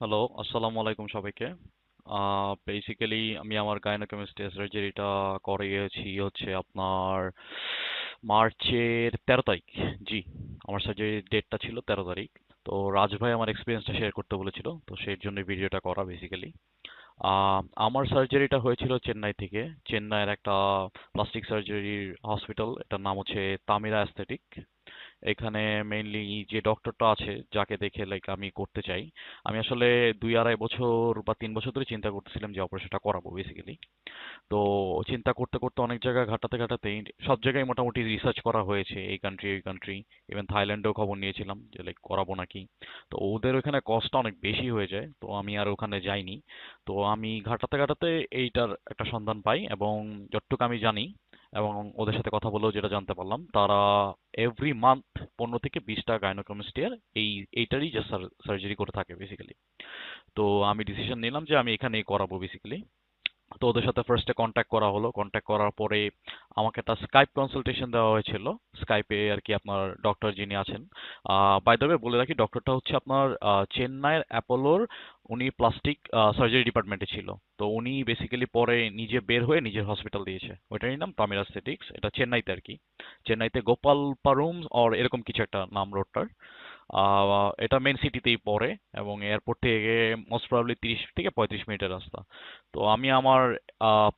Hello আসসালামু আলাইকুম সবাইকে। বেসিক্যালি আমি আমার গাইনোকেমিস্ট্রি সার্জারিটা করিয়েছি হচ্ছে আপনার মার্চের তেরো তারিখ। জি, আমার সার্জারির ডেটটা ছিল তেরো তারিখ। তো রাজ ভাই আমার এক্সপিরিয়েন্সটা শেয়ার করতে বলেছিল, তো সেই জন্য ভিডিওটা করা বেসিক্যালি আমার সার্জারিটা হয়েছিল চেন্নাই থেকে। চেন্নাইয়ের একটা প্লাস্টিক সার্জারির হসপিটাল এটার নাম হচ্ছে তামিরা অ্যাস্থেটিক এখানে মেইনলি যে ডক্টরটা আছে, যাকে দেখে লাইক আমি করতে চাই, আমি আসলে দুই আড়াই বছর বা তিন বছর ধরে চিন্তা করতেছিলাম যে অপারেশনটা করাবো বেসিক্যালি তো চিন্তা করতে করতে অনেক জায়গায় ঘাটাতে ঘাটাতেই সব জায়গায় মোটামুটি রিসার্চ করা হয়েছে, এই কান্ট্রি এই কান্ট্রি ইভেন থাইল্যান্ডেও খবর নিয়েছিলাম যে লাইক করাবো নাকি। তো ওদের ওখানে কস্টটা অনেক বেশি হয়ে যায়, তো আমি আর ওখানে যাইনি। তো আমি ঘাটাতে ঘাটাতে এইটার একটা সন্ধান পাই এবং যতটুকু আমি জানি এবং ওদের সাথে কথা বলেও যেটা জানতে পারলাম, তারা এভরি মান্থ পনেরো থেকে বিশটা গাইনোকেমিস্টিয়ার এই, এইটারই যে সার্জারি করে থাকে বেসিক্যালি তো আমি ডিসিশন নিলাম যে আমি এখানেই করাবো বেসিক্যালি তো ওদের সাথে ফার্স্টে কন্ট্যাক্ট করা হলো। কন্ট্যাক্ট করার পরে আমাকে একটা স্কাইপ কনসালটেশন দেওয়া হয়েছিল। স্কাইপে আর কি আপনার ডক্টর যিনি আছেন। বাই দ্য বলে রাখি ডক্টরটা হচ্ছে আপনার চেন্নাইয়ের অ্যাপোলোর, উনি প্লাস্টিক সার্জারি ডিপার্টমেন্টে ছিল। তো উনি বেসিক্যালি পরে নিজে বের হয়ে নিজের হসপিটাল দিয়েছে। ওইটারই নাম তামির অ্যাস্থেটিক্স এটা চেন্নাইতে আর কি। চেন্নাইতে গোপাল পারুম আর এরকম কিছু একটা নাম রোডটার এটা মেন সিটিতেই পড়ে এবং এয়ারপোর্ট থেকে মোস্ট প্রবলি তিরিশ থেকে পঁয়ত্রিশ মিনিটের রাস্তা। তো আমি আমার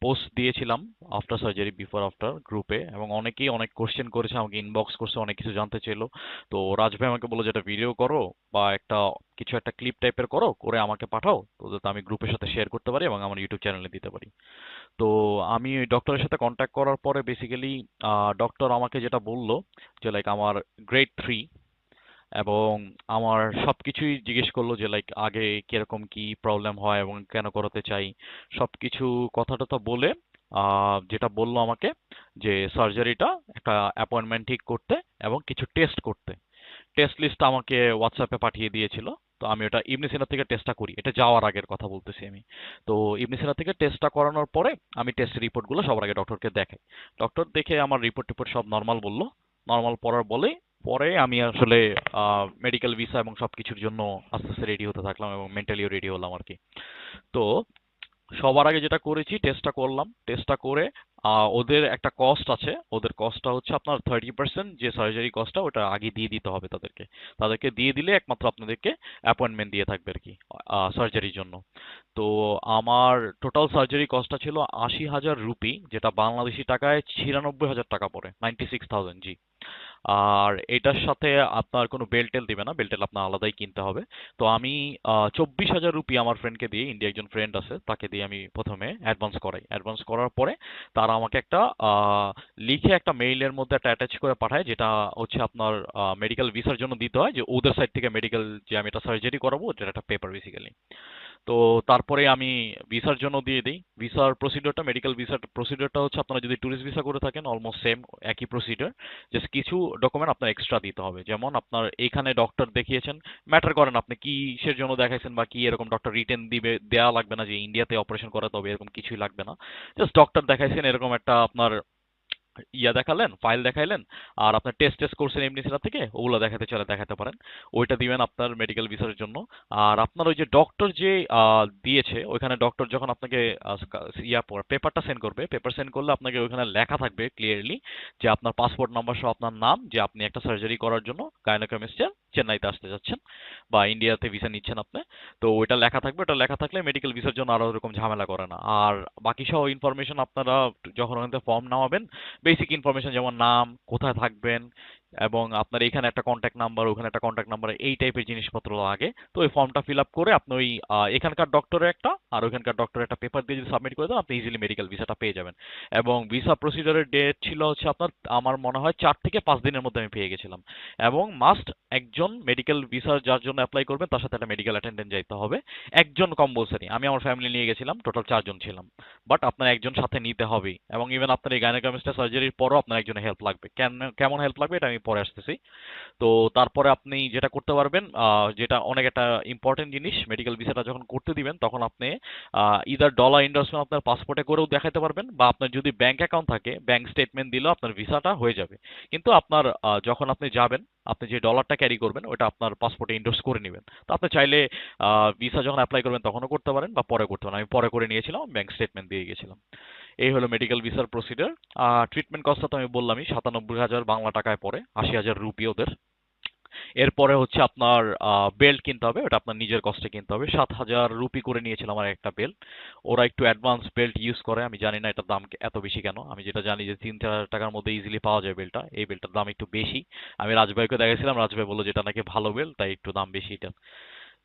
পোস্ট দিয়েছিলাম আফটার সার্জারি বিফোর আফটার গ্রুপে এবং অনেকেই অনেক কোশ্চেন করেছে, আমাকে ইনবক্স করছে, অনেক কিছু জানতে চাইলো। তো রাজ ভাই আমাকে বলল যে, একটা ভিডিও করো বা একটা, কিছু একটা ক্লিপ টাইপের করো, করে আমাকে পাঠাও। তো যাতে আমি গ্রুপের সাথে শেয়ার করতে পারি এবং আমার ইউটিউব চ্যানেলে দিতে পারি। তো আমি ডক্টরের সাথে কন্ট্যাক্ট করার পরে বেসিক্যালি ডক্টর আমাকে যেটা বলল যে লাইক আমার গ্রেড থ্রি এবং আমার সবকিছুই জিজ্ঞেস করল যে লাইক আগে কীরকম কি প্রবলেম হয় এবং কেন করাতে চাই? সবকিছু কথা টথা বলে যেটা বলল আমাকে যে সার্জারিটা একটা অ্যাপয়েন্টমেন্ট ঠিক করতে এবং কিছু টেস্ট করতে। টেস্ট লিস্ট আমাকে হোয়াটসঅ্যাপে পাঠিয়ে দিয়েছিল। তো আমি ওটা ইবনিসিনা থেকে টেস্টটা করি। এটা যাওয়ার আগের কথা বলতেছি আমি। তো ইবনিসিনা থেকে টেস্টটা করানোর পরে আমি টেস্ট রিপোর্টগুলো সবার আগে ডক্টরকে দেখাই। ডক্টর দেখে আমার রিপোর্ট টিপোর্ট সব নর্মাল বলল। নর্মাল পড়ার বলেই পরে আমি আসলে মেডিকেল ভিসা এবং সব কিছুর জন্য আস্তে আস্তে রেডি হতে থাকলাম এবং মেন্টালিও রেডি হলাম আর কি। তো সবার আগে যেটা করেছি টেস্টটা করলাম। টেস্টটা করে ওদের একটা কস্ট আছে। ওদের কস্টটা হচ্ছে আপনার থার্টি পার্সেন্ট যে সার্জারি কস্টটা ওটা আগে দিয়ে দিতে হবে তাদেরকে। তাদেরকে দিয়ে দিলে একমাত্র আপনাদেরকে অ্যাপয়েন্টমেন্ট দিয়ে থাকবে আর কি সার্জারির জন্য। তো আমার টোটাল সার্জারি কস্টটা ছিল আশি হাজার রুপি যেটা বাংলাদেশি টাকায় ছিয়ানব্বই হাজার টাকা পড়ে নাইনটি সিক্স থাউজেন্ড জি। আর এটার সাথে আপনার কোনো বেল্টেল দিবে না বেল্টেল আপনার আলাদাই কিনতে হবে। তো আমি চব্বিশ হাজার রুপি আমার ফ্রেন্ডকে দিয়ে ইন্ডিয়া একজন ফ্রেন্ড আছে, তাকে দিয়ে আমি প্রথমে অ্যাডভান্স করাই। অ্যাডভান্স করার পরে তারা আমাকে একটা লিখে একটা মেইলের মধ্যে একটা অ্যাটাচ করে পাঠায়, যেটা হচ্ছে আপনার মেডিকেল ভিসার জন্য দিতে হয়, যে ওদের সাইড থেকে মেডিকেল যে আমি এটা সার্জারি করাবো যেটা একটা পেপার বেসিক্যালি তো তারপরে আমি ভিসার জন্য দিয়ে দিই। ভিসার প্রসিডিওরটা মেডিকেল ভিসার প্রসিডিওরটা হচ্ছে আপনারা যদি ট্যুরিস্ট ভিসা করে থাকেন অলমোস্ট সেম একই প্রসিডিওর জাস্ট কিছু ডকুমেন্ট আপনার এক্সট্রা দিতে হবে। যেমন আপনার এখানে ডক্টর দেখিয়েছেন ম্যাটার করেন আপনি কিসের জন্য দেখাইছেন বা কি এরকম ডক্টর রিটেন দিবে দেওয়া লাগবে না যে ইন্ডিয়াতে অপারেশন করাতে হবে, এরকম কিছুই লাগবে না। জাস্ট ডক্টর দেখাইছেন, এরকম একটা আপনার ইয়া দেখালেন ফাইল দেখাইলেন, আর আপনার টেস্ট টেস্ট করছেন এমনি সেটা থেকে, ওগুলো দেখাতে চলে, দেখাতে পারেন। ওইটা দিবেন আপনার মেডিকেল ভিসার জন্য। আর আপনার ওই যে ডক্টর যে দিয়েছে, ওইখানে ডক্টর যখন আপনাকে ইয়া পেপারটা সেন্ড করবে পেপার সেন্ড করলে আপনাকে ওইখানে লেখা থাকবে ক্লিয়ারলি যে আপনার পাসপোর্ট নাম্বার সহ আপনার নাম, যে আপনি একটা সার্জারি করার জন্য গাইনোকেমিস্টের চেন্নাইতে আসতে যাচ্ছেন বা ইন্ডিয়াতে ভিসা নিচ্ছেন আপনি, তো ওইটা লেখা থাকবে, ওটা লেখা থাকলে মেডিকেল ভিসার জন্য আরও এরকম ঝামেলা করে না। আর বাকি সব ইনফরমেশন আপনারা যখন ওখান ফর্ম নামাবেন বেসিক ইনফরমেশন যেমন নাম, কোথায় থাকবেন এবং আপনার এখানে একটা কন্ট্যাক্ট নাম্বার ওখানে একটা কন্ট্যাক্ট নাম্বার এই টাইপের জিনিসপত্র লাগে। তো ওই ফর্মটা ফিল আপ করে আপনি ওই এখানকার ডক্টরের একটা আর ওইখানকার ডক্টরের একটা পেপার দিয়ে যদি সাবমিট করে দেন, আপনি ইজিলি মেডিকেল ভিসাটা পেয়ে যাবেন। এবং ভিসা প্রসিডিওরের ডেট ছিল হচ্ছে আপনার, আমার মনে হয় চার থেকে পাঁচ দিনের মধ্যে আমি পেয়ে গেছিলাম। এবং মাস্ট একজন মেডিকেল ভিসা যার জন্য অ্যাপ্লাই করবেন, তার সাথে একটা মেডিকেল অ্যাটেন্ডেন্ট যাইতে হবে। একজন কম্পালসারি আমি আমার ফ্যামিলি নিয়ে গেছিলাম টোটাল চারজন ছিলাম। বাট আপনার একজন সাথে নিতে হবে এবং ইভেন আপনার এই গাইনোকমিস্টার সার্জারির পরও আপনার একজনের হেল্প লাগবে। কেন, কেমন হেল্প লাগবে এটা আমি পরে আসতেছি। তো তারপরে আপনি যেটা করতে পারবেন যেটা অনেক একটা ইম্পর্টেন্ট জিনিস মেডিকেল ভিসাটা যখন করতে দিবেন, তখন আপনি ইদার ডলার ইন্ডাস্ট্রি আপনার পাসপোর্টে করেও দেখাতে পারবেন, বা আপনার যদি ব্যাংক অ্যাকাউন্ট থাকে ব্যাংক স্টেটমেন্ট দিলেও আপনার ভিসাটা হয়ে যাবে। কিন্তু আপনার যখন আপনি যাবেন, আপনি যে ডলারটা ক্যারি করবেন ওটা আপনার পাসপোর্টে ইন্ডোর্স করে নেবেন। তো আপনি চাইলে ভিসা যখন অ্যাপ্লাই করবেন, তখনও করতে পারেন, বা পরে করতে পারেন। আমি পরে করে নিয়েছিলাম ব্যাংক স্টেটমেন্ট দিয়ে গেছিলাম। এই হলো মেডিকেল ভিসার প্রসিডার ট্রিটমেন্ট কস্টটা তো আমি বললামই, সাতানব্বই হাজার বাংলা টাকায় পড়ে, আশি হাজার রুপি ওদের। এরপরে হচ্ছে আপনার বেল্ট কিনতে হবে, ওটা আপনার নিজের কষ্টে কিনতে হবে। সাত হাজার রুপি করে নিয়েছিলাম আমার একটা বেল্ট ওরা একটু অ্যাডভান্স বেল্ট ইউজ করে, আমি জানি না এটার দাম এত বেশি কেন। আমি যেটা জানি যে তিন চার টাকার মধ্যে ইজিলি পাওয়া যায় বেল্টটা এই বেল্টটার দাম একটু বেশি। আমি রাজভাইকে দেখেছিলাম রাজভাই বলল যেটা নাকি ভালো বেল্ট তাই একটু দাম বেশি এটা।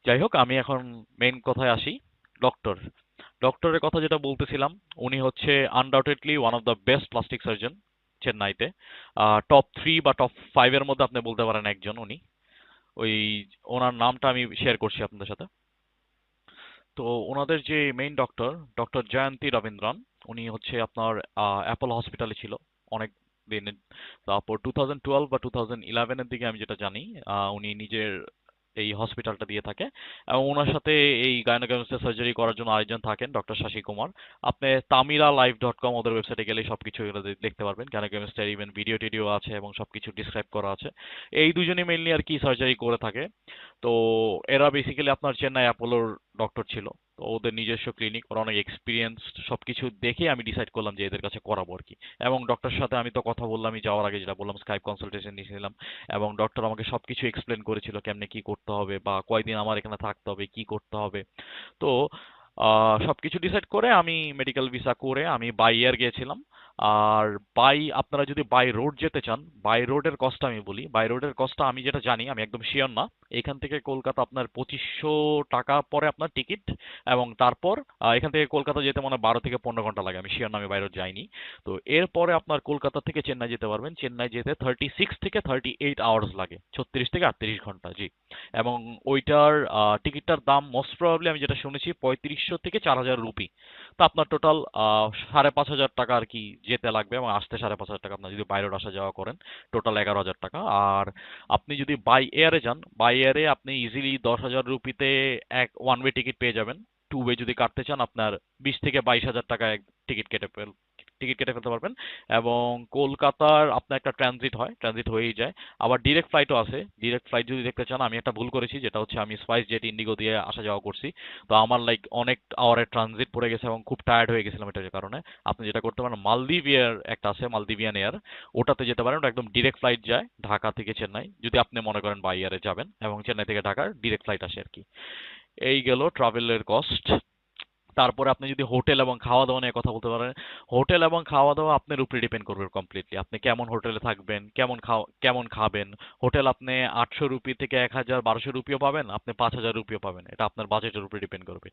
যাই হোক, আমি এখন মেইন কথায় আসি। ডক্টর ডক্টরের কথা যেটা বলতেছিলাম, উনি হচ্ছে undoubtedly one of the best plastic surgeon চেন্নাইতে। টপ থ্রি বা টপ ফাইভের মধ্যে আপনি বলতে পারেন একজন উনি। ওই ওনার নামটা আমি শেয়ার করছি আপনাদের সাথে। তো ওনাদের যে main doctor doctor Jayanthi Ravindran, উনি হচ্ছে আপনার অ্যাপল হসপিটালে ছিল অনেক দিন তারপর টু থাউজেন্ড টুয়েলভ বা টু থাউজেন্ড ইলেভেনের দিকে আমি যেটা জানি উনি নিজের এই হসপিটালটা দিয়ে থাকে। এবং ওনার সাথে এই গাইনোকোমাস্টিয়া সার্জারি করার জন্য আরেকজন থাকেন ডক্টর শাশি কুমার। আপনি তামিলা লাইভ ডট কম ওদের ওয়েবসাইটে গেলে সবকিছু এগুলো দেখতে পারবেন। গাইনোকোমাস্টিয়ার ইভেন ভিডিও টিডিও আছে এবং সবকিছু ডিসক্রাইব করা আছে। এই দুজনই মেইনলি আর কি সার্জারি করে থাকে। তো এরা বেসিক্যালি আপনার চেন্নাই অ্যাপোলোর ডক্টর ছিল। তো ওদের নিজস্ব ক্লিনিক ওরা অনেক এক্সপিরিয়েন্স সব কিছু দেখে আমি ডিসাইড করলাম যে এদের কাছে করাবো আর কি। এবং ডক্টরের সাথে আমি তো কথা বললামই যাওয়ার আগে যেটা বললাম স্কাইপ কনসালটেশন নিয়েছিলাম এবং ডক্টর আমাকে সব কিছু এক্সপ্লেন করেছিল কেমনে কি করতে হবে বা কয়দিন আমার এখানে থাকতে হবে, কি করতে হবে। তো সব কিছু ডিসাইড করে আমি মেডিকেল ভিসা করে আমি বাই ইয়ার গিয়েছিলাম। আর বাই আপনারা যদি বাই রোড যেতে চান বাই রোডের কস্টটা আমি বলি। বাই রোডের কস্টটা আমি যেটা জানি, আমি একদম শিওর না। এখান থেকে কলকাতা আপনার পঁচিশশো টাকা পরে আপনার টিকিট এবং তারপর এখান থেকে কলকাতা যেতে মনে বারো থেকে পনেরো ঘণ্টা লাগে। আমি শিওর না, আমি বাই রোড যাইনি। তো এরপরে আপনার কলকাতা থেকে চেন্নাই যেতে পারবেন। চেন্নাই যেতে থার্টি সিক্স থেকে থার্টি এইট আওয়ার্স লাগে। ছত্রিশ থেকে আটত্রিশ ঘণ্টা, জি। এবং ওইটার টিকিটটার দাম মোস্ট প্রবাবলি আমি যেটা শুনেছি পঁয়ত্রিশশো থেকে চার হাজার রুপি তো আপনার টোটাল সাড়ে পাঁচ হাজার টাকা আর কি যেতে লাগবে এবং আসতে সাড়ে পাঁচ হাজার টাকা আপনার যদি বাইরে আসা যাওয়া করেন টোটাল এগারো হাজার টাকা। আর আপনি যদি বাই এয়ারে যান বাই এয়ারে আপনি ইজিলি দশ হাজার রুপিতে এক ওয়ান ওয়ে টিকিট পেয়ে যাবেন। টু ওয়ে যদি কাটতে চান, আপনার বিশ থেকে বাইশ হাজার টাকা টিকিট কেটে টিকিট কেটে ফেলতে পারবেন। এবং কলকাতার আপনার একটা ট্রানজিট হয় ট্রানজিট হয়েই যায়। আবার ডিরেক্ট ফ্লাইটও আছে। ডিরেক্ট ফ্লাইট যদি দেখতে চান, আমি একটা ভুল করেছি, যেটা হচ্ছে আমি স্পাইস জেট ইন্ডিগো দিয়ে আসা যাওয়া করছি। তো আমার লাইক অনেক আওয়ারের ট্রানজিট পড়ে গেছে এবং খুব টায়ার্ড হয়ে গেছিলাম এটার কারণে। আপনি যেটা করতে পারেন মালদ্বীপ এয়ার একটা আছে মালদ্বীপিয়ান এয়ার ওটাতে যেতে পারেন, ওটা একদম ডিরেক্ট ফ্লাইট যায়, ঢাকা থেকে চেন্নাই। যদি আপনি মনে করেন বাই এয়ারে যাবেন, এবং চেন্নাই থেকে ঢাকার ডিরেক্ট ফ্লাইট আসে আর কি। এই গেল ট্রাভেলের কস্ট তারপরে আপনি যদি হোটেল এবং খাওয়া দাওয়া নিয়ে কথা বলতে পারেন, হোটেল এবং খাওয়া দাওয়া আপনার উপরে ডিপেন্ড করবে কমপ্লিটলি আপনি কেমন হোটেলে থাকবেন, কেমন খাওয়া কেমন খাবেন? হোটেল আপনি আটশো রুপি থেকে এক হাজার বারোশো রুপিও পাবেন, আপনি পাঁচ হাজার রুপিও পাবেন। এটা আপনার বাজেটের উপরে ডিপেন্ড করবে।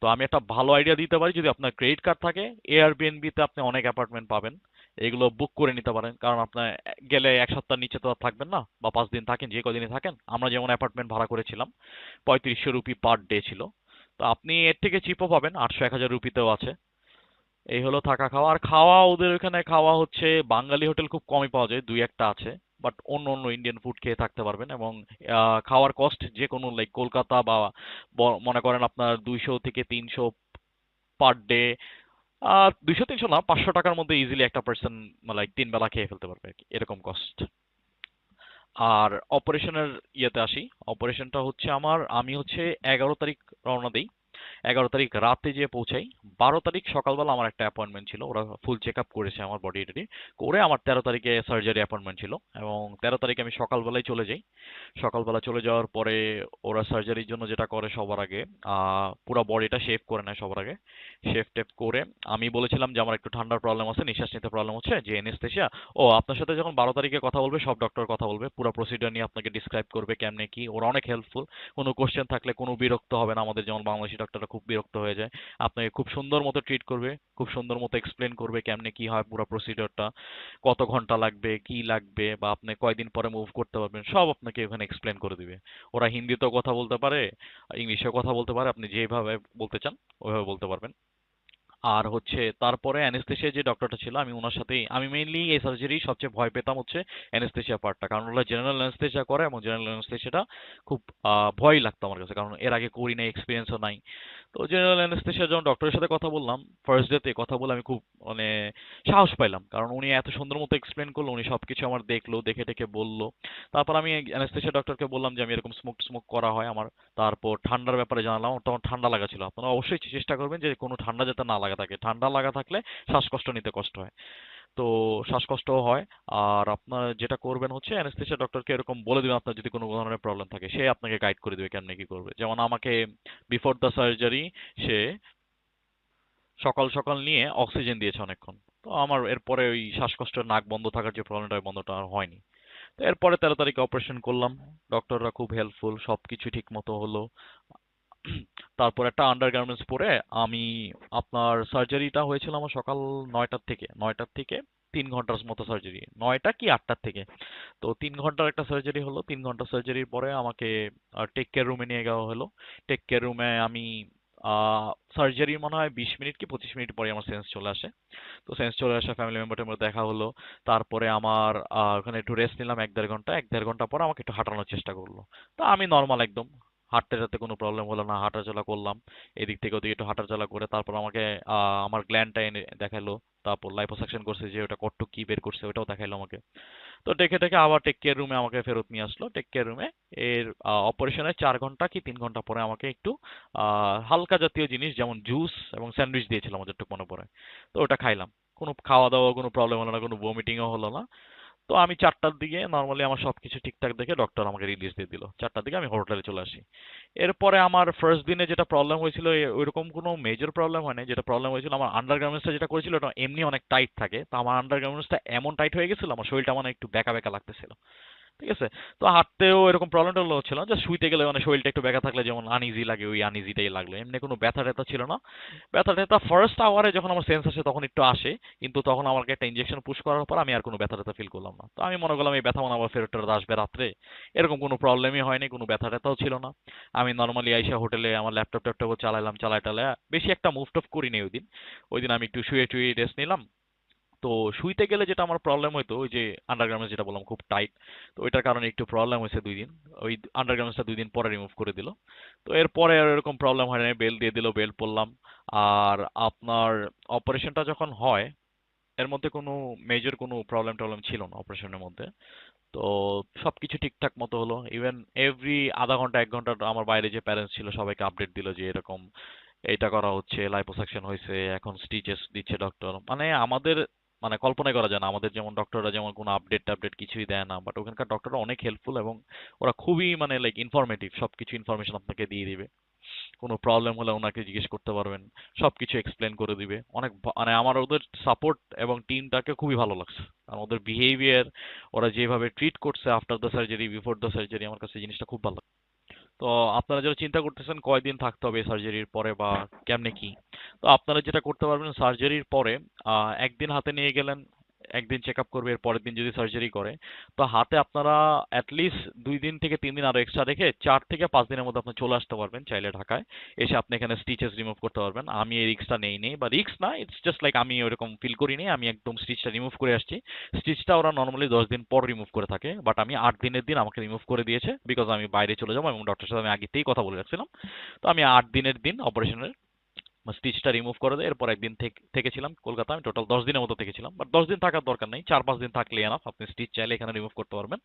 তো আমি একটা ভালো আইডিয়া দিতে পারি, যদি আপনার ক্রেডিট কার্ড থাকে এয়ারবিএনবিতে আপনি অনেক অ্যাপার্টমেন্ট পাবেন। এগুলো বুক করে নিতে পারেন, কারণ আপনার গেলে এক সপ্তাহ নিচে তো আর থাকবেন না, বা পাঁচ দিন থাকেন, যে কদিনই থাকেন। আমরা যেমন অ্যাপার্টমেন্ট ভাড়া করেছিলাম, পঁয়ত্রিশশো রুপি পার ডে ছিল। তো আপনি এর থেকে চিপও পাবেন, আটশো এক হাজার রুপিতেও আছে। এই হলো থাকা খাওয়া। আর খাওয়া, ওদের ওখানে খাওয়া হচ্ছে, বাঙালি হোটেল খুব কমই পাওয়া যায়, দুই একটা আছে। বাট অন্য অন্য ইন্ডিয়ান ফুড খেয়ে থাকতে পারবেন এবং খাওয়ার কস্ট যে কোনো লাইক কলকাতা বা মনে করেন আপনার দুইশো থেকে তিনশো পার ডে আর দুইশো, তিনশো না, পাঁচশো টাকার মধ্যে ইজিলি একটা পার্সন লাইক তিন বেলা খেয়ে ফেলতে পারবে এরকম কস্ট আর অপারেশনের ইয়েতে আসি। অপারেশনটা হচ্ছে আমার, আমি হচ্ছে এগারো তারিখ রওনা দিই। এগারো তারিখ রাতে যেয়ে পৌঁছাই। বারো তারিখ সকালবেলা আমার একটা অ্যাপয়েন্টমেন্ট ছিল, ওরা ফুল চেক আপ করেছে আমার বডি টডি করে আমার তেরো তারিখে সার্জারি অ্যাপয়েন্টমেন্ট ছিল এবং তেরো তারিখে আমি সকালবেলায় চলে যাই। সকালবেলা চলে যাওয়ার পরে ওরা সার্জারির জন্য যেটা করে সবার আগে পুরো বডিটা শেভ করে নেয় সবার আগে। শেভ টেপ করে আমি বলেছিলাম যে, আমার একটু ঠান্ডার প্রবলেম আছে, নিঃশ্বাস নিতে প্রবলেম হচ্ছে, যে এনেস্থেশিয়া ও, আপনার সাথে যখন বারো তারিখে কথা বলবে, সব ডক্টর কথা বলবে। পুরো প্রসিডিউর নিয়ে আপনাকে ডিসক্রাইব করবে কেমনে কি। ওরা অনেক হেল্পফুল কোনো কোশ্চেন থাকলে কোনো বিরক্ত হবে না আমাদের যেমন বাংলাদেশি ডক্টররা খুব বিরক্ত হয়ে যায়। আপনাকে খুব সুন্দর মতো ট্রিট করবে, খুব সুন্দর মতো এক্সপ্লেন করবে কেমনে কি হয় পুরো প্রসিডিওরটা কত ঘণ্টা লাগবে, কি লাগবে, বা আপনি কয়দিন পরে মুভ করতে পারবেন, সব আপনাকে ওখানে এক্সপ্লেন করে দিবে। ওরা হিন্দিতেও কথা বলতে পারে, ইংলিশেও কথা বলতে পারে, আপনি যেভাবে বলতে চান ওইভাবে বলতে পারবেন। আর হচ্ছে তারপরে অ্যানেস্থেশিয়া যে ডক্টরটা ছিল, আমি ওনার সাথেই, আমি মেইনলি এই সার্জারি সবচেয়ে ভয় পেতাম হচ্ছে অ্যানেস্থেশিয়া পার্টটা কারণ ওরা জেনারেল অ্যানেস্থেশিয়া করে এবং জেনারেল অ্যানেস্থেশিয়াটা খুব ভয় লাগতো আমার কাছে। কারণ এর আগে করি নাই এক্সপিরিয়েন্সও নাই। তো জেনারেল অ্যানেস্থেশিয়া যখন ডক্টরের সাথে কথা বললাম ফার্স্ট ডেতে কথা বলে আমি খুব মানে সাহস পাইলাম। কারণ উনি এত সুন্দর মতো এক্সপ্লেন করল, উনি সবকিছু আমার দেখল, দেখে টেকে বলল। তারপর আমি অ্যানেস্থেশিয়া ডক্টরকে বললাম যে, আমি এরকম স্মোক স্মোক করা হয় আমার। তারপর ঠান্ডার ব্যাপারে জানালাম তখন ঠান্ডা লাগা ছিল। আপনারা অবশ্যই চেষ্টা করবেন যে কোনো ঠান্ডা যাতে না লাগা থাকে। ঠান্ডা লাগা থাকলে শ্বাসকষ্ট নিতে কষ্ট হয়। তো শ্বাসকষ্টও হয়। আর আপনার যেটা করবেন হচ্ছে অ্যানেস্থেশিয়া ডক্টরকে এরকম বলে দিবেন আপনার যদি কোনো ধরনের প্রবলেম থাকে। সে আপনাকে গাইড করে দেবে কেমনে কি করবে। যেমন আমাকে বিফোর দ্য সার্জারি সে সকাল সকাল নিয়ে অক্সিজেন দিয়েছে অনেকক্ষণ। তো আমার এরপরে ওই শ্বাসকষ্টের নাক বন্ধ থাকার যে প্রবলেমটা বন্ধটা আর হয়নি। তো এরপরে তেরো তারিখে অপারেশন করলাম। ডক্টররা খুব হেল্পফুল সবকিছু ঠিক মতো হলো। তারপর একটা আন্ডারগার্মেন্টস পরে আমি আপনার সার্জারিটা হয়েছিল আমার সকাল নয়টার থেকে নয়টার থেকে তিন ঘণ্টার মতো সার্জারি নয়টা কি আটটার থেকে? তো তিন ঘণ্টার একটা সার্জারি হলো, তিন ঘণ্টা সার্জারির পরে আমাকে টেক কেয়ার রুমে নিয়ে যাওয়া হলো। টেক কেয়ার রুমে আমি সার্জারি মনে হয় বিশ মিনিট কি পঁচিশ মিনিট পরে আমার সেন্স চলে আসে। তো সেন্স চলে আসে ফ্যামিলি মেম্বারের মধ্যে দেখা হলো। তারপরে আমার ওখানে একটু রেস্ট নিলাম এক দেড় ঘণ্টা, এক দেড় ঘণ্টা পর আমাকে একটু হাঁটানোর চেষ্টা করল। তা আমি নর্মাল একদম হাঁটতে যাতে কোনো প্রবলেম হলো না, হাঁটাচলা করলাম। এদিক থেকে ওদিকে একটু হাঁটাচলা করে তারপর আমাকে আমার গ্ল্যান্ডটা এনে দেখাল। তারপর লাইপোসাকশন করছে যে ওটা কট্টু কি বের করছে ওটাও দেখাইলো আমাকে। তো ডেকে ডেকে আবার টেক কেয়ার রুমে আমাকে ফেরত নিয়ে আসলো। টেক কেয়ার রুমে এর অপারেশনের চার ঘণ্টা কি তিন ঘণ্টা পরে আমাকে একটু হালকা জাতীয় জিনিস যেমন জুস এবং স্যান্ডউইচ দিয়েছিল আমার একটু মনে পড়ে তো ওটা খাইলাম। কোনো খাওয়া দাওয়া কোনো প্রবলেম হলো না, কোনো বমিটিংও হলো না। তো আমি চারটার দিকে নর্মালি আমার সব কিছু ঠিকঠাক দেখে ডক্টর আমাকে রিলিজ দিয়ে দিল। চারটার দিকে আমি হোটেলে চলে আসি। এরপরে আমার ফার্স্ট দিনে যেটা প্রবলেম হয়েছিল ওই ওইরকম কোনো মেজর প্রবলেম হয় না যেটা প্রবলেম হয়েছিল, আমার আন্ডারগার্মেন্টসটা যেটা করেছিল ওটা এমনি অনেক টাইট থাকে। তো আমার আন্ডারগার্মেন্টসটা এমন টাইট হয়ে গেছিল, আমার শরীরটা মানে একটু বেঁকা বেঁকা লাগতেছিল। ঠিক আছে? তো হাঁটতেও এরকম প্রবলেম টবলেম হচ্ছিল যে শুইতে গেলে মানে শরীরটা একটু ব্যথা থাকলে যেমন আনইজি লাগে, ওই আনইজিটাই লাগল। এমনি কোনো ব্যথা ট্যাথা ছিল না। ব্যথা ট্যাথা ফার্স্ট আওয়ারে যখন আমার সেন্স আসে তখন একটু আসে, কিন্তু তখন আমাকে একটা ইনজেকশন পুশ করার পর আমি আর কোনো ব্যথা ট্যাথা ফিল করলাম না। তো আমি মনে করলাম, এই ব্যথা মনে আবার ফেরত টেরত আসবে রাত্রে। এরকম কোনো প্রবলেমই হয়নি, কোনো ব্যথা ট্যাথাও ছিল না। আমি নর্মালি আইসা হোটেলে আমার ল্যাপটপ ট্যাপটপও চালাইলাম চালাই টালাই বেশি একটা মুভ টুভ করিনি ওই দিন। ওই দিন আমি একটু শুয়ে টুয়ে রেস্ট নিলাম। তো শুইতে গেলে যেটা আমার প্রবলেম হইতো, ওই যে আন্ডারগার্মেন্টস যেটা বললাম খুব টাইট তো ওইটার কারণে একটু প্রবলেম হয়েছে দুই দিন। ওই আন্ডারগার্মেন্টসটা দুই দিন পরে রিমুভ করে দিল। তো এরপরে আর এরকম প্রবলেম হয় না বেল দিয়ে দিল বেল পরলাম আর আপনার অপারেশনটা যখন হয়, এর মধ্যে কোনো মেজর কোনো প্রবলেম টবলেম ছিল না অপারেশনের মধ্যে। তো সব কিছু ঠিকঠাক মতো হলো। ইভেন এভরি আধা ঘণ্টা, এক ঘণ্টা আমার বাইরে যে প্যারেন্টস ছিল, সবাইকে আপডেট দিল যে এরকম এটা করা হচ্ছে লাইপোসাকশন হয়েছে, এখন স্টিচেস দিচ্ছে ডক্টর মানে আমাদের মানে কল্পনাই করা যায় না। আমাদের যেমন ডক্টররা যেমন কোনো আপডেট টাপডেট কিছুই দেয় না বাট ওখানকার ডক্টররা অনেক হেল্পফুল এবং ওরা খুবই মানে লাইক ইনফরমেটিভ সবকিছু ইনফরমেশন আপনাকে দিয়ে দিবে। কোনো প্রবলেম হলে ওনাকে জিজ্ঞেস করতে পারবেন সব কিছু এক্সপ্লেন করে দিবে। অনেক মানে আমার ওদের সাপোর্ট এবং টিমটাকে খুবই ভালো লাগছে। কারণ ওদের বিহেভিয়ার ওরা যেভাবে ট্রিট করছে after the surgery before the surgery আমার কাছে জিনিসটা খুব ভালো লাগে। তো আপনারা যারা চিন্তা করতেছেন, কয়দিন থাকতে হবে সার্জারির পরে বা কেমনে কি? তো আপনারা যেটা করতে পারবেন সার্জারির পরে একদিন হাতে নিয়ে গেলেন একদিন চেক আপ করবে, এর পরের দিন যদি সার্জারি করে, তো হাতে আপনারা অ্যাটলিস্ট দুই দিন থেকে তিন দিন আরও এক্সট্রা রেখে চার থেকে পাঁচ দিনের মধ্যে আপনি চলে আসতে পারবেন চাইলে ঢাকায়। এসে আপনি এখানে স্টিচেস রিমুভ করতে পারবেন। আমি এই রিক্সটা নেই নেই বা রিক্স না ইটস জাস্ট লাইক আমি ওরকম ফিল করিনি, আমি একদম স্টিচটা রিমুভ করে আসছি। স্টিচটা ওরা নর্মালি দশ দিন পর রিমুভ করে থাকে বাট আমি আট দিনের দিন আমাকে রিমুভ করে দিয়েছে বিকজ আমি বাইরে চলে যাব এবং ডক্টরের সাথে আমি আগেতেই কথা বলে রাখছিলাম। তো আমি আট দিনের দিন অপারেশনের স্টিচটা রিমুভ করে দেয়, এরপর একদিন থেকে- থেকেছিলাম কলকাতা, আমি টোটাল দশ দিনের মতো থেকেছিলাম। বাট দশ দিন থাকার দরকার নেই, চার পাঁচ দিন থাকলে এনাফ আপনি স্টিচ চাইলে এখানে রিমুভ করতে পারবেন।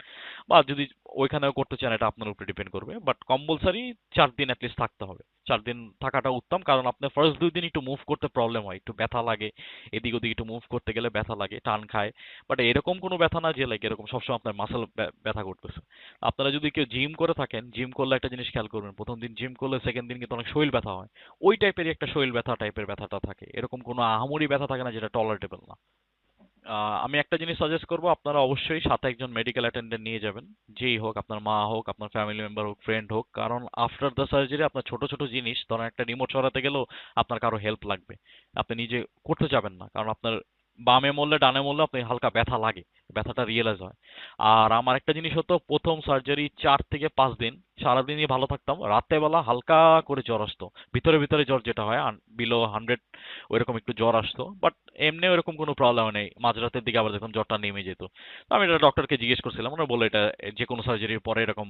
বা যদি ওইখানেও করতে চান, এটা আপনার উপরে ডিপেন্ড করবে। বাট কম্পালসারি চার দিন অ্যাটলিস্ট থাকতে হবে। চার দিন থাকাটা উত্তম। কারণ আপনার ফার্স্ট দুই দিন একটু মুভ করতে প্রবলেম হয়। একটু ব্যথা লাগে, এদিক ওদিক একটু মুভ করতে গেলে ব্যথা লাগে, টান খায়। বাট এরকম কোনো ব্যথা না যে লাগে এরকম সবসময় আপনার মাসেল ব্যথা করতেছে। আপনারা যদি কেউ জিম করে থাকেন জিম করলে একটা জিনিস খেয়াল করবেন। প্রথম দিন জিম করলে সেকেন্ড দিন কিন্তু অনেক শরীর ব্যথা হয়। ওই টাইপেরই একটা শরীর ব্যথা টাইপের ব্যথাটা থাকে। এরকম কোনো আহামরি ব্যথা থাকে না যেটা টলারেটেবল না। আমি একটা জিনিস সাজেস্ট করব, আপনারা অবশ্যই সাথে একজন মেডিকেল অ্যাটেন্ডেন্ট নিয়ে যাবেন। যেই হোক, আপনার মা হোক, আপনার ফ্যামিলি মেম্বার হোক ফ্রেন্ড হোক, কারণ আফটার দ্য সার্জারি আপনার ছোট ছোট জিনিস, ধরেন একটা রিমোট সরাতে গেলেও আপনার কারও হেল্প লাগবে। আপনি নিজে করতে যাবেন না, কারণ আপনার বামে মরলে ডানে মরলে আপনি হালকা ব্যথা লাগে, ব্যথাটা রিয়েলাইজ হয়। আর আমার একটা জিনিস হতো, প্রথম সার্জারি চার থেকে পাঁচ দিন, সারাদিনই ভালো থাকতাম, রাত্রেবেলা হালকা করে জ্বর আসতো, ভিতরে ভিতরে জ্বর যেটা হয় বিলো হান্ড্রেড ওইরকম একটু জ্বর আসতো বাট এমনি ওইরকম কোনো প্রবলেম নেই, মাঝরাতের দিকে আবার যখন জ্বরটা নেমে যেত। আমি এটা ডক্টরকে জিজ্ঞেস করছিলাম ওরা বলে এটা যে কোনো সার্জারির পরে এরকম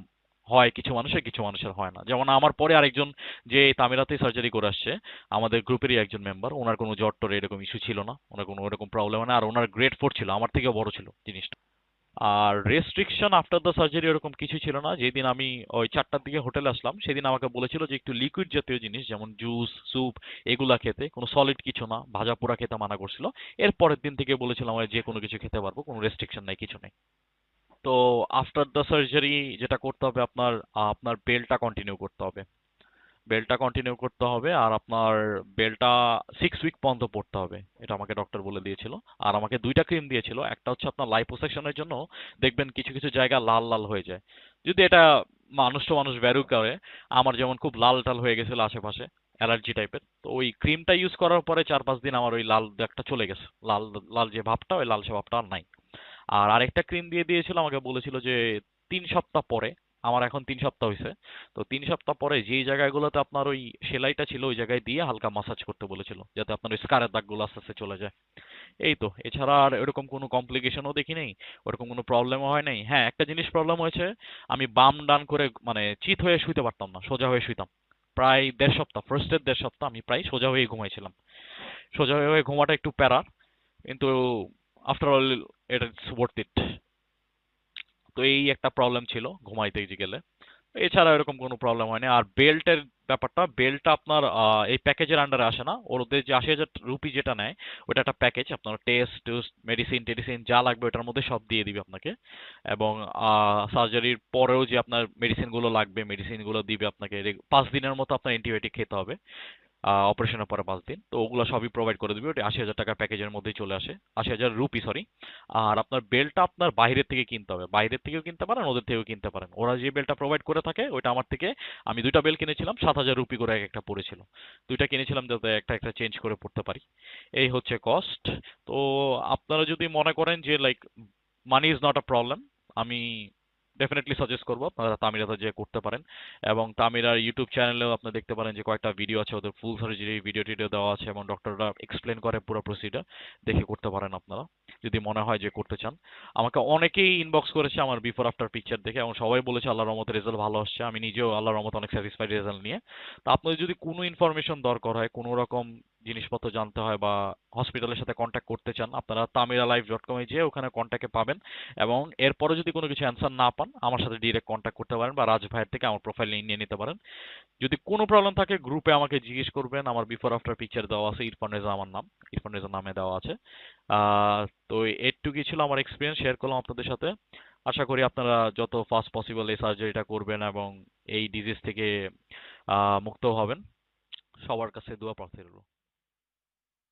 হয়, কিছু মানুষের কিছু মানুষের হয় না। যেমন আমার পরে আরেকজন যে তামিরাতেই সার্জারি করে আসছে, আমাদের গ্রুপেরই একজন মেম্বার ওনার কোনো জ্বর টর এরকম ইস্যু ছিল না, ওনার কোনো ওরকম প্রবলেম না, আর ওনার গ্রেড ফোর ছিল, আমার থেকেও বড় ছিল জিনিসটা। আর রেস্ট্রিকশন আফটার দ্য সার্জারি এরকম কিছু ছিল না, যেদিন আমি ওই চারটার দিকে হোটেলে আসলাম, সেদিন আমাকে বলেছিল যে একটু লিকুইড জাতীয় জিনিস, যেমন জুস স্যুপ এগুলা খেতে, কোনো সলিড কিছু না, ভাজা পোড়া খেতে মানা করছিল। এর পরের দিন থেকে বলেছিল আমার যে কোনো কিছু খেতে পারব, কোনো রেস্ট্রিকশন নাই, কিছু নেই। তো আফটার দ্য সার্জারি যেটা করতে হবে আপনার আপনার বেলটা কন্টিনিউ করতে হবে। বেলটা কন্টিনিউ করতে হবে আর আপনার বেলটা সিক্স উইক পর্যন্ত পড়তে হবে, এটা আমাকে ডক্টর বলে দিয়েছিল। আর আমাকে দুইটা ক্রিম দিয়েছিল, একটা হচ্ছে আপনার লাইপোসেকশনের জন্য, দেখবেন কিছু কিছু জায়গা লাল লাল হয়ে যায়। যদি এটা মানুষ তো মানুষ ভ্যারু করে, আমার যেমন খুব লাল, টাল হয়ে গেছিল আশেপাশে অ্যালার্জি টাইপের তো ওই ক্রিমটা ইউজ করার পরে চার, পাঁচ দিন আমার ওই লাল দাগটা চলে গেছে। লাল লাল যে ভাবটা, ওই লাল সে ভাবটা আর নাই। আর আরেকটা ক্রিম দিয়ে দিয়েছিল, আমাকে বলেছিল যে তিন সপ্তাহ পরে, আমার এখন তিন সপ্তাহ হয়েছে, তো তিন সপ্তাহ পরে যেই জায়গাগুলোতে আপনার ওই সেলাইটা ছিল, ওই জায়গায় দিয়ে হালকা মাসাজ করতে বলেছিল, যাতে আপনার ওই স্কারের দাগগুলো আস্তে আস্তে চলে যায়। এই তো, এছাড়া আর এরকম কোনো কমপ্লিকেশনও দেখি নেই, ওরকম কোনো প্রবলেমও হয় নাই। হ্যাঁ একটা জিনিস প্রবলেম হয়েছে, আমি বাম ডান করে মানে চিত হয়ে শুইতে পারতাম না, সোজা হয়ে শুইতাম। প্রায় দেড় সপ্তাহ ফার্স্টের দেড় সপ্তাহ আমি প্রায় সোজা হয়ে ঘুমাইছিলাম। সোজা হয়ে ঘুমাটা একটু প্যারার, কিন্তু আফটার অল এটা ইটস ওয়ার্থ ইট তো এই একটা প্রবলেম ছিল ঘুমাইতে গেলে। এছাড়া এরকম কোনো প্রবলেম হয়নি। আর বেল্টের ব্যাপারটা বেল্টটা আপনার এই প্যাকেজের আন্ডারে আসে না। ওর ওদের যে আশি হাজার রুপি যেটা নেয়, ওটা একটা প্যাকেজ আপনার টেস্ট টুস্ট মেডিসিন টেডিসিন যা লাগবে ওটার মধ্যে সব দিয়ে দিবে আপনাকে। এবং সার্জারির পরেও যে আপনার মেডিসিনগুলো লাগবে মেডিসিনগুলো দিবে আপনাকে। পাঁচ দিনের মতো আপনার অ্যান্টিবায়োটিক খেতে হবে। অপারেশনের পরে পাঁচ দিন। তো ওগুলো সবই প্রোভাইড করে দেবে। ওটা আশি হাজার টাকার প্যাকেজের মধ্যেই চলে আসে। আশি হাজার রুপি সরি আর আপনার বেলটা আপনার বাইরের থেকে কিনতে হবে। বাইরের থেকেও কিনতে পারেন, ওদের থেকেও কিনতে পারেন। ওরা যে বেলটা প্রোভাইড করে থাকে, ওইটা আমার থেকে আমি দুইটা বেল কিনেছিলাম, সাত হাজার রুপি করে এক একটা পড়েছিল। দুইটা কিনেছিলাম যাতে একটা একটা চেঞ্জ করে পড়তে পারি। এই হচ্ছে কস্ট তো আপনারা যদি মনে করেন যে like money is not a problem আমি ডেফিনেটলি সাজেস্ট করব, আপনারা তামিরাতে যে করতে পারেন। এবং তামিরার ইউটিউব চ্যানেলেও আপনি দেখতে পারেন যে কয়েকটা ভিডিও আছে, ওদের ফুল সার্জারি ভিডিও টিডিও দেওয়া আছে এবং ডক্টররা এক্সপ্লেন করে পুরো প্রসিডিউর দেখে করতে পারেন আপনারা, যদি মনে হয় যে করতে চান। আমাকে অনেকেই ইনবক্স করেছে আমার বিফোর আফটার পিকচার দেখে, এবং সবাই বলেছে আল্লাহর রহমতের রেজাল্ট ভালো আসছে, আমি নিজেও আল্লাহর রহমত অনেক স্যাটিসফাইড রেজাল্ট নিয়ে। তো আপনাদের যদি কোনো ইনফরমেশন দরকার হয়, কোনো রকম জিনিসপত্র জানতে হয় বা হসপিটালের সাথে কন্ট্যাক্ট করতে চান, আপনারা তামিরা লাইভ ডট কমে যেয়ে ওখানে কন্ট্যাক্টে পাবেন। এবং এরপরে যদি কোনো কিছু অ্যান্সার না পান, আমার সাথে ডিরেক্ট কন্ট্যাক্ট করতে পারেন বা রাজ ভাইয়ের থেকে আমার প্রোফাইল নিয়ে নিতে পারেন। যদি কোনো প্রবলেম থাকে গ্রুপে আমাকে জিজ্ঞেস করবেন। আমার বিফোর আফটার পিকচার দেওয়া আছে ইরফান রেজা আমার নাম ইরফান রেজা নামে দেওয়া আছে। তো এইটুকুই ছিল আমার এক্সপিরিয়েন্স শেয়ার করলাম আপনাদের সাথে। আশা করি আপনারা যত ফাস্ট পসিবল এই সার্জারিটা করবেন এবং এই ডিজিজ থেকে মুক্ত হবেন। সবার কাছে দোয়া প্রার্থী রইল।